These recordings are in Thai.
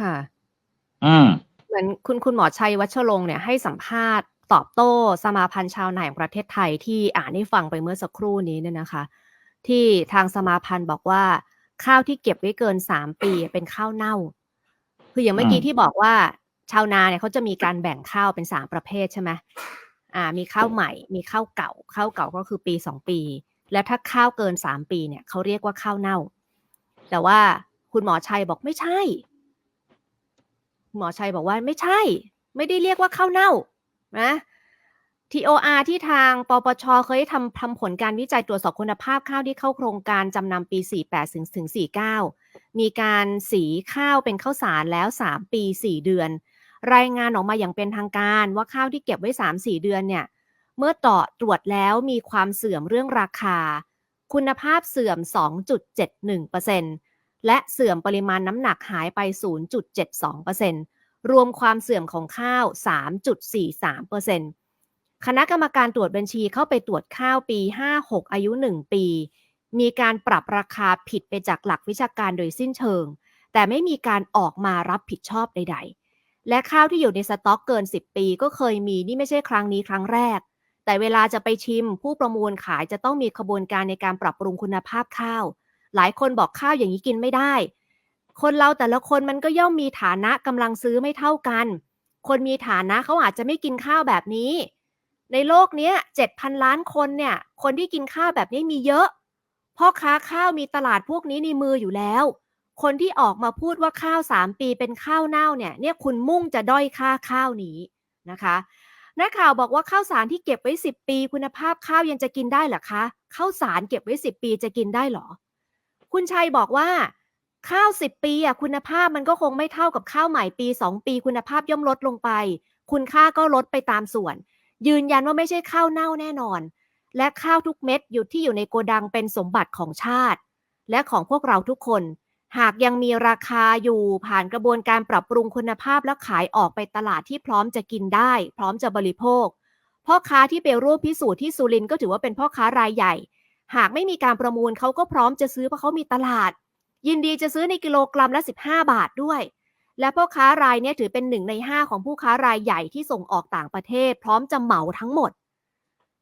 ค่ะ อืม เหมือนคุณคุณหมอชัยวัชรงค์เนี่ยให้สัมภาษณ์ตอบโต้สมาพันธ์ชาวนาแห่งประเทศไทยที่อ่านให้ฟังไปเมื่อสักครู่นี้เนี่ยนะคะ ที่ทางสมาพันธ์บอกว่า ข้าวที่เก็บไว้เกินสามปีเป็นข้าวเน่า คืออย่างเมื่อกี้อืมที่บอกว่า ชาวนาเนี่ยเขาจะมีการแบ่งข้าวเป็นสามประเภทใช่ไหมอ่า มีข้าวใหม่ มีข้าวเก่า ข้าวเก่าก็คือปีสองปี แล้วถ้าข้าวเกินสามปีเนี่ยเขาเรียกว่าข้าวเน่า แต่ว่าคุณหมอชัยบอกไม่ใช่ หมอชัยบอกว่าไม่ใช่ ไม่ได้เรียกว่าข้าวเน่านะ TOR ที่ทางปปชเคยทำทำผลการวิจัยตรวจสอบคุณภาพข้าวที่เข้าโครงการจำนำปี 48 ถึงถึง 49 มีการสีข้าวเป็นข้าวสารแล้ว 3 ปี 4 เดือน รายงานออกมาอย่างเป็นทางการว่าข้าวที่เก็บไว้ 3-4 เดือนเนี่ย เมื่อต่อตรวจแล้วมีความเสื่อมเรื่องราคา คุณภาพเสื่อม 2.71% และเสื่อมปริมาณน้ำหนักหายไป 0.72%รวมความเสื่อมของข้าว 3.43%คณะกรรมการตรวจบัญชีเข้าไปตรวจข้าวปี 56 อายุ 1 ปี มีการปรับราคาผิดไปจากหลักวิชาการโดยสิ้นเชิง แต่ไม่มีการออกมารับผิดชอบใด ๆ และข้าวที่อยู่ในสต็อกเกิน 10 ปีก็เคยมีนี่ไม่ใช่ครั้งนี้ครั้งแรก แต่เวลาจะไปชิมผู้ประมูลขายจะต้องมีขบวนการในการปรับปรุงคุณภาพข้าว หลายคนบอกข้าวอย่างนี้กินไม่ได้ คนเราแต่ละคนมันก็ย่อมมีฐานะกำลังซื้อไม่เท่ากัน คนมีฐานะเขาอาจจะไม่กินข้าวแบบนี้ ในโลกนี้ย7,000ล้านคนเนี่ย คนที่กินข้าวแบบนี้มีเยอะพ่อค้าข้าวมีตลาดพวกนี้ในมืออยู่แล้ว คนที่ออกมาพูดว่าข้าว 3 ปีเป็นข้าวเน่าเนี่ย เนี่ยคุณมุ่งจะด้อยค่าข้าวนี้นะคะนักข่าวบอกว่าข้าวสารที่เก็บไว้ 10 ปี คุณภาพข้าวยังจะกินได้หรอคะข้าวสารเก็บไว้ 10 ปีจะกินได้หรอ คุณชัยบอกว่าข้าว 10 ปีอะคุณภาพมันก็คงไม่เท่ากับข้าวใหม่ปี 2 ปี คุณภาพย่อมลดลงไป คุณค่าก็ลดไปตามส่วน ยืนยันว่าไม่ใช่ข้าวเน่าแน่นอน และข้าวทุกเม็ดอยู่ที่อยู่ในโกดังเป็นสมบัติของชาติ และของพวกเราทุกคน หากยังมีราคาอยู่ผ่านกระบวนการปรับปรุงคุณภาพและขายออกไปตลาดที่พร้อมจะกินได้ พร้อมจะบริโภคพ่อค้าที่ไปร่วมพิสูจน์ที่สุรินก็ถือว่าเป็นพ่อค้ารายใหญ่ หากไม่มีการประมูลเขาก็พร้อมจะซื้อเพราะเขามีตลาด ยินดีจะซื้อในกิโลกรัมละ 15 บาทด้วย และพ่อค้ารายนี้ถือเป็นหนึ่งในห้าของผู้ค้ารายใหญ่ที่ส่งออกต่างประเทศ พร้อมจะเหมาทั้งหมด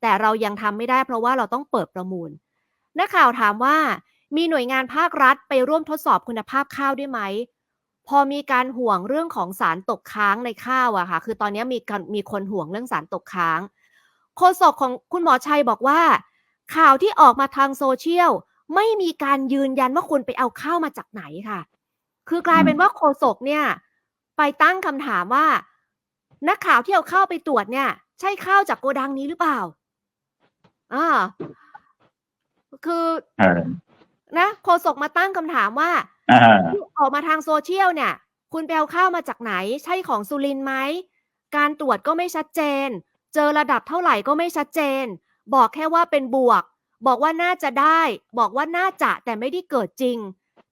แต่เรายังทำไม่ได้เพราะว่าเราต้องเปิดประมูลนักข่าวถามว่ามีหน่วยงานภาครัฐไปร่วมทดสอบคุณภาพข้าวด้วยไหม พอมีการห่วงเรื่องของสารตกค้างในข้าวอะค่ะ คือตอนนี้มีมีคนห่วงเรื่องสารตกค้าง โฆษกของคุณหมอชัยบอกว่า ข่าวที่ออกมาทางโซเชียลไม่มีการยืนยันว่าคุณไปเอาข้าวมาจากไหนค่ะ คือกลายเป็นว่าโฆษกเนี่ย ไปตั้งคำถามว่า นักข่าวที่เอาข้าวไปตรวจเนี่ย ใช่ข้าวจากโกดังนี้หรือเปล่าอ่าคือเออนะโฆษกมาตั้งคำถามว่าอ่าที่ออกมาทางโซเชียลเนี่ย คุณไปเอาข้าวมาจากไหน ใช่ของสุรินทร์ไหม การตรวจก็ไม่ชัดเจน เจอระดับเท่าไหร่ก็ไม่ชัดเจน บอกแค่ว่าเป็นบวก บอกว่าน่าจะได้ บอกว่าน่าจะแต่ไม่ได้เกิดจริง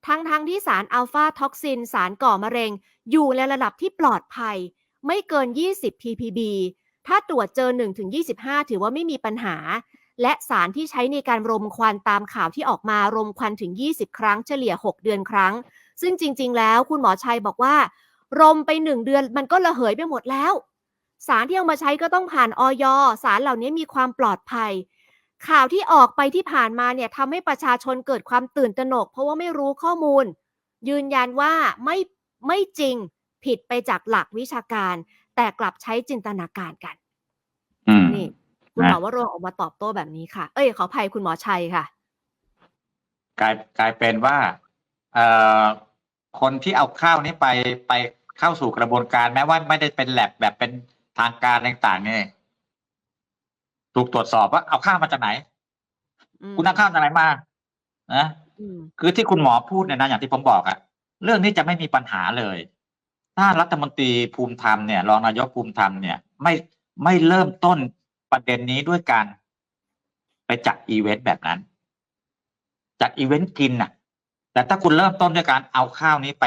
ทั้งทั้งที่สารอัลฟาท็อกซิน สารก่อมะเร็ง อยู่ในระดับที่ปลอดภัย ไม่เกิน 20 ppb ถ้าตรวจเจอ 1-25 ถือว่าไม่มีปัญหา และสารที่ใช้ในการรมควันตามข่าวที่ออกมารมควันถึง 20 ครั้งเฉลี่ย 6 เดือนครั้ง ซึ่งจริง ๆ แล้วคุณหมอชัยบอกว่า รมไปหนึ่งเดือนมันก็ระเหยไปหมดแล้ว สารที่เอามาใช้ก็ต้องผ่านออยสารเหล่านี้มีความปลอดภัย ข่าวที่ออกไปที่ผ่านมาเนี่ยทำให้ประชาชนเกิดความตื่นตระหนก เพราะว่าไม่รู้ข้อมูล ยืนยันว่าไม่ไม่จริงผิดไปจากหลักวิชาการ แต่กลับใช้จินตนาการกันอืมนี่คุณหมอวรงค์ออกมาตอบโต้แบบนี้ค่ะ เอ้ยขออภัยคุณหมอชัยค่ะ กลายกลายเป็นว่าเอ่อคนที่เอาข้าวนี้ไปไปเข้าสู่กระบวนการแม้ว่าไม่ได้เป็นแลบแบบเป็น ทางการต่างๆเนี่ยถูกตรวจสอบว่าเอาข้าวมาจากไหนอืมคุณเอาข้าวจากไหนมานะอืมคือที่คุณหมอพูดเนี่ยนะอย่างที่ผมบอกอะเรื่องนี้จะไม่มีปัญหาเลย ถ้ารัฐมนตรีภูมิธรรมเนี่ยรองนายกภูมิธรรมเนี่ย ไม่ไม่เริ่มต้นประเด็นนี้ด้วยการไปจัดอีเวนต์แบบนั้น จัดอีเวนต์กินน่ะ แต่ถ้าคุณเริ่มต้นด้วยการเอาข้าวนี้ไป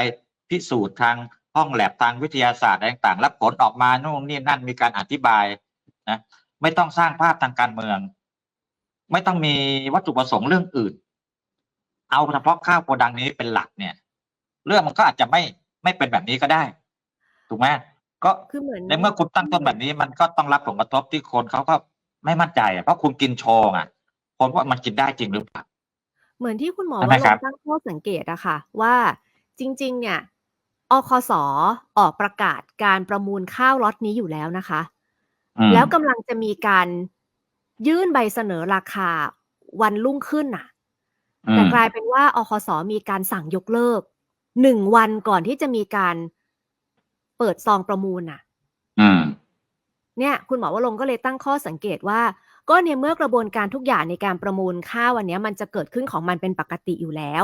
พิสูจน์ทาง ห้องแลบทางวิทยาศาสตร์อะไรต่างๆแล้วผลออกมานู่นนี่นั่นมีการอธิบายนะไม่ต้องสร้างภาพทางการเมือง ไม่ต้องมีวัตถุประสงค์เรื่องอื่น เอาเฉพาะข้าวโกดังนี้เป็นหลักเนี่ย เรื่องมันก็อาจจะไม่ไม่ไม่เป็นแบบนี้ก็ได้ ถูกไหมก็คือเหมือนในเมื่อคุณตั้งต้นแบบนี้ มันก็ต้องรับผลกระทบที่คนเขาก็ไม่มั่นใจอะเพราะคุณกินโชว์อะคนว่ามันกินได้จริงหรือเปล่าเหมือนที่คุณหมอใช่ไหมว่าลครังบตั้งข้อสังเกตอะค่ะ ว่าจริง ๆ เนี่ย อคสออกประกาศการประมูลข้าวล็อตนี้อยู่แล้วนะคะอืมแล้วกำลังจะมีการยื่นใบเสนอราคาวันรุ่งขึ้นน่ะอืแต่มกลายเป็นว่าอคสมีการสั่งยกเลิกหนึ่งวันก่อนที่จะมีการเปิดซองประมูลน่ะอืมเนี่ย คุณหมอวรงค์ก็เลยตั้งข้อสังเกตว่า ก็ในเมื่อกระบวนการทุกอย่างในการประมูลข้าววันนี้มันจะเกิดขึ้นของมันเป็นปกติอยู่แล้ว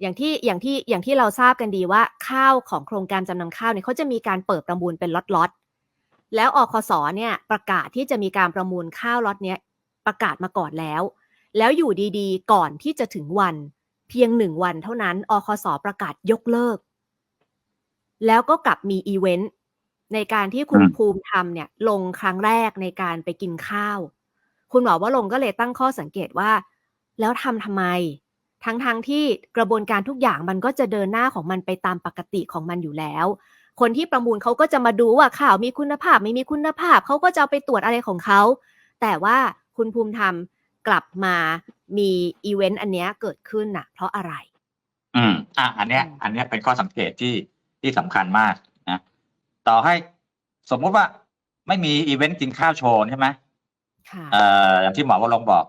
อย่างที่อย่างที่อย่างที่เราทราบกันดีว่าข้าวของโครงการจำนำข้าวเนี่ยเขาจะมีการเปิดประมูลเป็นล็อตๆแล้วอคสเนี่ยประกาศที่จะมีการประมูลข้าวล็อตเนี้ยประกาศมาก่อนแล้ว แล้วอยู่ดีๆ ก่อนที่จะถึงวันเพียงหนึ่งวันเท่านั้นอคสประกาศยกเลิก แล้วก็กลับมีอีเวนต์ในการที่คุณอืมภูมิธรรมเนี่ยลงครั้งแรกในการไปกินข้าว คุณหมอว่าลงค์ก็เลยตั้งข้อสังเกตว่า แล้วทำทำไม ทั้งๆทที่กระบวนการทุกอย่างมันก็จะเดินหน้าของมันไปตามปกติของมันอยู่แล้ว คนที่ประมูลเขาก็จะมาดูว่าข่าวมีคุณภาพไม่มีคุณภาพเขาก็จะเอาไปตรวจอะไรของเขา แต่ว่าคุณภูมิธรรมกลับมามีอีเวนต์อันเนี้ยเกิดขึ้นน่ะ เพราะอะไร อืมอะอันเนี้ยอืมอันเนี้ยเป็นข้อสังเกตที่ที่สำคัญมากนะต่อให้สมมุติว่าไม่มีอีเวนต์กินข้าวโชว์ใช่ไหมค่ะเอ่ออย่างที่หมอวรงค์บอก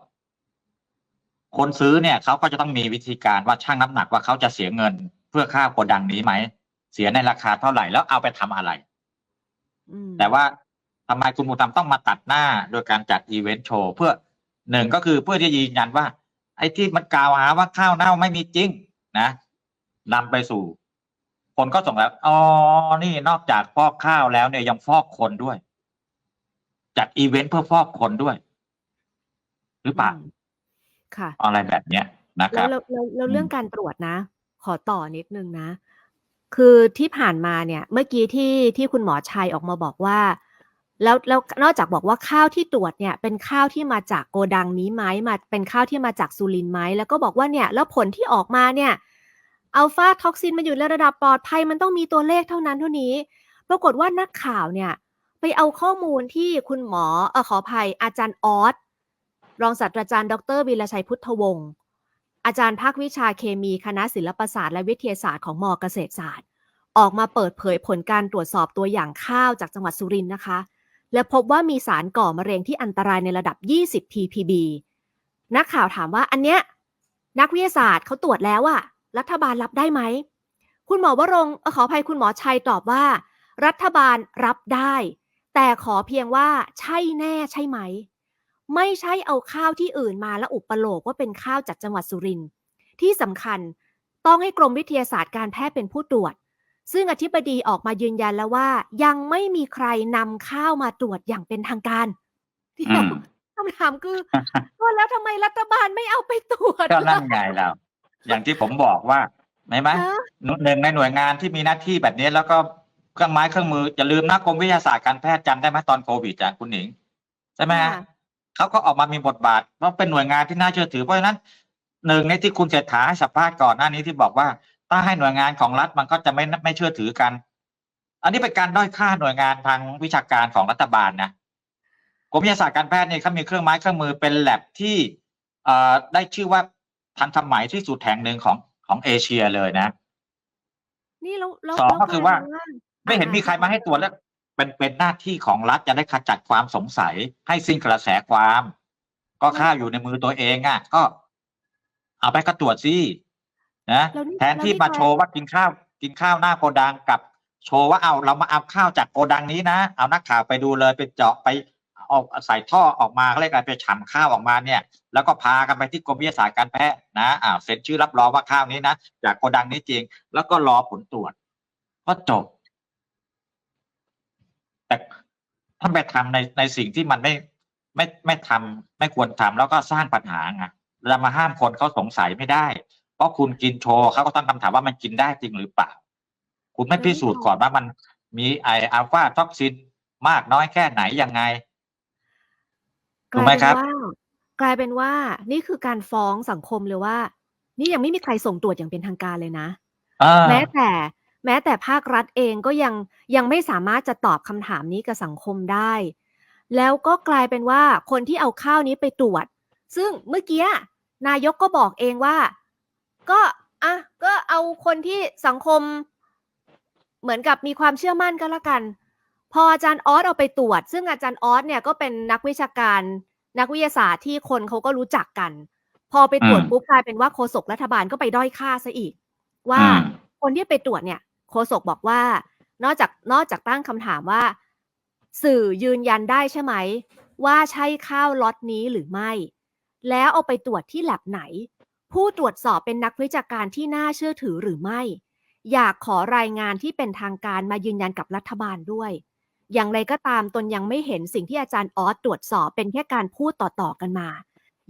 คนซื้อเนี่ยเขาก็จะต้องมีวิธีการว่าชั่งน้ำหนักว่าเขาจะเสียเงิน เพื่อค่าโกดังนี้ไหมเสียในราคาเท่าไหร่แล้วเอาไปทำอะไรอืมแต่ว่าทำไมคุณมูทำต้องมาตัดหน้าโดยการจัดอีเวนต์โชว์เพื่อหนึ่งก็คือเพื่อที่จะยืนยันว่า ไอ้ที่มันกล่าวหาว่าข้าวเน่าไม่มีจริง นะนำไปสู่ คนก็ส่งแล้วอ๋อนี่นอกจากฟอกข้าวแล้วเนี่ยยังฟอกคนด้วย จัดอีเวนต์เพื่อฟอกคนด้วย หรือเปล่าอืม ค่ะ อะไรแบบเนี้ยนะคแล้รัวบ แล้วแล้วแล้วอืมเรื่องการตรวจนะ ขอต่อนิดนึงนะ คือที่ผ่านมาเนี่ย เมื่อกี้ที่ที่คุณหมอชัยออกมาบอกว่า แล้วแล้วนอกจากบอกว่าข้าวที่ตรวจเนี่ย เป็นข้าวที่มาจากโกดังนี้ไหมมาเป็นข้าวที่มาจากสุรินทร์ไหมแล้วก็บอกว่าเนี่ย แล้วผลที่ออกมาเนี่ยอัลฟาท็อกซินมันอยู่ในระดับปลอดภัยมันต้องมีตัวเลขเท่านั้นเท่านี้ ปรากฏว่านักข่าวเนี่ย ไปเอาข้อมูลที่คุณหมอเออขออภัยอาจารย์ออส รองศาสตราจารย์ ดรวีระชัยพุทธวงศ์อาจารย์ภาควิชาเคมีคณะศิลปศาสตร์และวิทยาศาสตร์ของมอเกษตรศาสตร์ ออกมาเปิดเผยผลการตรวจสอบตัวอย่างข้าวจากจังหวัดสุรินทร์นะคะ และพบว่ามีสารก่อมะเร็งที่อันตรายในระดับ 20 ppb นักข่าวถามว่าอันเนี้ยนักวิทยาศาสตร์เขาตรวจแล้วอะรัฐบาลรับได้ไหมคุณหมอวรงขออภัยคุณหมอชัยตอบว่า รัฐบาลรับได้ แต่ขอเพียงว่าใช่แน่ใช่ไหม ไม่ใช่เอาข้าวที่อื่นมาแล้วอุปโลกว่าเป็นข้าวจากจังหวัดสุรินทร์ที่สำคัญต้องให้กรมวิทยาศาสตร์การแพทย์เป็นผู้ตรวจ ซึ่งอธิบดีออกมายืนยันแล้วว่า ยังไม่มีใครนำข้าวมาตรวจอย่างเป็นทางการอืเดี๋ยวมคำถามคือก็แล้วทำไมรัฐบาลไม่เอาไปตรวจก็นั่นไงเราอย่างที่ผมบอกว่าไหมไหมฮะหนึ่งในหน่วยงานที่มีหน้าที่แบบนี้แล้วก็เครื่องไม้เครื่องมืออย่าลืมนะกรมวิทยาศาสตร์การแพทย์จำได้ไหมตอนโควิดอะคุณหนิงใช่ไหมฮะค่ะ เขาก็ออกมามีบทบาทเพราะเป็นหน่วยงานที่น่าเชื่อถือเพราะฉะนั้นหนึ่งในที่คุณเศรษฐาให้สัมภาษณ์ก่อนหน้านี้ที่บอกว่า ถ้าให้หน่วยงานของรัฐมันก็จะไม่ไม่เชื่อถือกัน อันนี้เป็นการด้อยค่าหน่วยงานทางวิชาการของรัฐบาลนะกรมวิทยาศาสตร์การแพทย์เนี่ยเขามีเครื่องไม้เครื่องมือเป็นแลบที่เอ่อได้ชื่อว่าทันสมัยที่สุดแห่งหนึ่งของของเอเชียเลยนะ นี่แล้วแล้วสองแล้วก็คือว่าลยเป็นไม่เห็นมีใครมาให้ตรวจแล้ว เป็นเป็นหน้าที่ของรัฐจะได้ขจัดความสงสัยให้สิ้นกระแสความ ก็ข้าวอยู่ในมือตัวเองอะ ก็ เอาไปก็ตรวจสินะแล้วนี่แทนที่แล้วนี่มาโชว์ว่ากินข้าว กินข้าวหน้าโกดังกับ โชว์ว่าเอาเรามาเอาข้าวจากโกดังนี้นะเอานักข่าวไปดูเลยไปเจาะไปเอาใส่ท่อออกมาเขาเรียกอะไรไปฉ่ำข้าวออกมาเนี่ย แล้วก็พากันไปที่กรมวิทยาศาสตร์การแพทย์นะอ้าวเซ็นชื่อรับรองว่าข้าวนี้นะจากโกดังนี้จริง แล้วก็รอผลตรวจก็จบ แต่ ถ้าไปทำในในสิ่งที่มันไม่ไม่ไม่ทำไม่ควรทำแล้วก็สร้างปัญหาไงเรามาห้ามคนเขาสงสัยไม่ได้ เพราะคุณกินโชว์เขาก็ต้องคำถามว่ามันกินได้จริงหรือเปล่า คุณไม่พิสูจน์ก่อนว่ามันมีไออัลฟาท็อกซินมากน้อยแค่ไหนยังไงถูกไหมครับ กลายเป็นว่ากลายเป็นว่านี่คือการฟ้องสังคมเลยว่า นี่ยังไม่มีใครส่งตรวจอย่างเป็นทางการเลยนะเออแม้แต่ แม้แต่ภาครัฐเองก็ยังยังไม่สามารถจะตอบคำถามนี้กับสังคมได้ แล้วก็กลายเป็นว่าคนที่เอาข้าวนี้ไปตรวจ ซึ่งเมื่อกี้นายกก็บอกเองว่า ก็อะก็เอาคนที่สังคม เหมือนกับมีความเชื่อมั่นก็แล้วกัน พออาจารย์ออสเอาไปตรวจ ซึ่งอาจารย์ออสเนี่ยก็เป็นนักวิชาการ นักวิทยาศาสตร์ที่คนเขาก็รู้จักกัน พอไปตรวจอืมปุ๊บกลายเป็นว่าโฆษกรัฐบาลก็ไปด้อยค่าซะอีก ว่าอืมคนที่ไปตรวจเนี่ย โฆษกบอกว่า นอกจากนอกจากตั้งคำถามว่า สื่อยืนยันได้ใช่ไหม ว่าใช่ข้าวล็อตนี้หรือไม่ แล้วเอาไปตรวจที่แลบไหน ผู้ตรวจสอบเป็นนักวิชาการที่น่าเชื่อถือหรือไม่ อยากขอรายงานที่เป็นทางการมายืนยันกับรัฐบาลด้วย อย่างไรก็ตามตนยังไม่เห็นสิ่งที่อาจารย์ออสตรวจสอบเป็นแค่การพูดต่อๆกันมา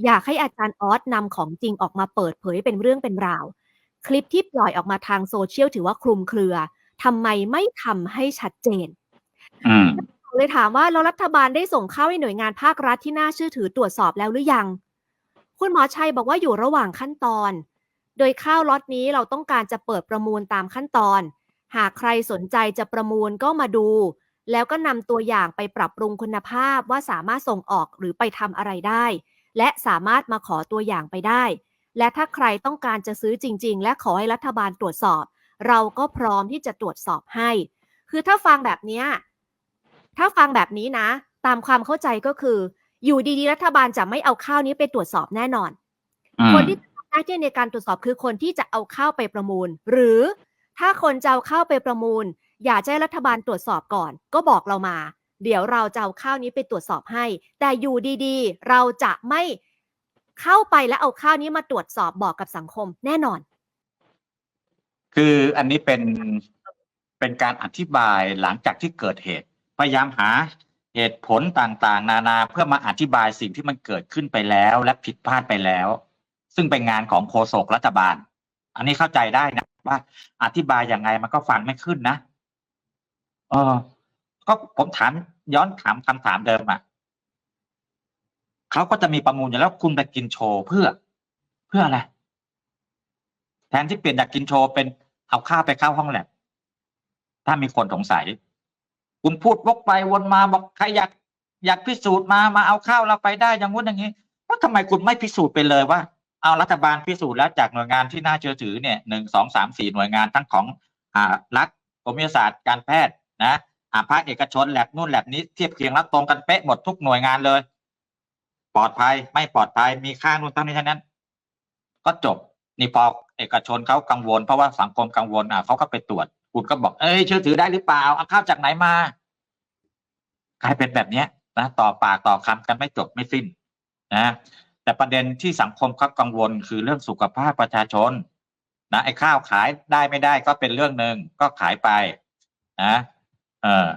อยากให้อาจารย์ออสนำของจริงออกมาเปิดเผยเป็นเรื่องเป็นราว คลิปที่ปล่อยออกมาทางโซเชียลถือว่าคลุมเครือทำไมไม่ทำให้ชัดเจนอืมเลยถามว่าแล้วรัฐบาลได้ส่งเข้าให้หน่วยงานภาครัฐที่น่าเชื่อถือตรวจสอบแล้วหรือยัง คุณหมอชัยบอกว่าอยู่ระหว่างขั้นตอน โดยข้าวล็อตนี้เราต้องการจะเปิดประมูลตามขั้นตอน หากใครสนใจจะประมูลก็มาดู แล้วก็นำตัวอย่างไปปรับปรุงคุณภาพว่าสามารถส่งออกหรือไปทำอะไรได้ และสามารถมาขอตัวอย่างไปได้ และถ้าใครต้องการจะซื้อจริง ๆ และขอให้รัฐบาลตรวจสอบ เราก็พร้อมที่จะตรวจสอบให้ คือถ้าฟังแบบเนี้ยถ้าฟังแบบนี้นะ ตามความเข้าใจก็คือ อยู่ดีๆ รัฐบาลจะไม่เอาข้าวนี้ไปตรวจสอบแน่นอนอืคนมที่ทำหน้าที่ในการตรวจสอบคือคนที่จะเอาข้าวไปประมูล หรือถ้าคนจะเอาข้าวไปประมูล อยากจะให้รัฐบาลตรวจสอบก่อน ก็บอกเรามา เดี๋ยวเราจะเอาข้าวนี้ไปตรวจสอบให้ แต่อยู่ดีๆ เราจะไม่ เข้าไปแล้วเอาข้าวนี้มาตรวจสอบบอกกับสังคมแน่นอน คืออันนี้เป็นเป็นการอธิบายหลังจากที่เกิดเหตุ พยายามหาเหตุผลต่างๆ นานาเพื่อมาอธิบายสิ่งที่มันเกิดขึ้นไปแล้ว และผิดพลาดไปแล้ว ซึ่งเป็นงานของโฆษกรัฐบาล อันนี้เข้าใจได้นะว่า อธิบายยังไงมันก็ฟังไม่ขึ้นนะเออก็ผมถามย้อนถามคำถามเดิมอะ เขาก็จะมีประมูลอยู่แล้วคุณไปกินโชว์เพื่อ เพื่ออะไรแทนที่เปลี่ยนจากกินโชว์เป็นเอาข้าวไปเข้าห้องแลบถ้ามีคนสงสัย คุณพูดวกไปวนมาบอกใครอยากอยากพิสูจน์มามาเอาข้าวเราไปได้อย่างงู้นอย่างนี้ว่าทำไมคุณไม่พิสูจน์ไปเลยว่า เอารัฐบาลพิสูจน์แล้วจากหน่วยงานที่น่าเชื่อถือเนี่ยหนึ่งสองสามสี่หน่วยงานทั้งของอ่ารัฐกรมวิทยาศาสตร์การแพทย์นะอ่าภาคเอกชนแลบนู่นแลบนี้เทียบเคียงแล้วตรงกันเป๊ะหมดทุกหน่วยงานเลย ปลอดภัยไม่ปลอดภัยมีค่านู่นทั้งนี้ทั้งนั้น ก็จบนี่พอเอกชนเขากังวล เพราะว่าสังคมกังวลอะเขาก็ไปตรวจคุณก็บอกเอ้ยเชื่อถือได้หรือเปล่าเอาข้าวจากไหนมากลายเป็นแบบเนี้ยนะต่อปากต่อคำกันไม่จบไม่สิ้นนะแต่ประเด็นที่สังคมเขากังวลคือเรื่องสุขภาพประชาชนนะไอ้ข้าวขายได้ไม่ได้ก็เป็นเรื่องหนึ่งก็ขายไปนะเออ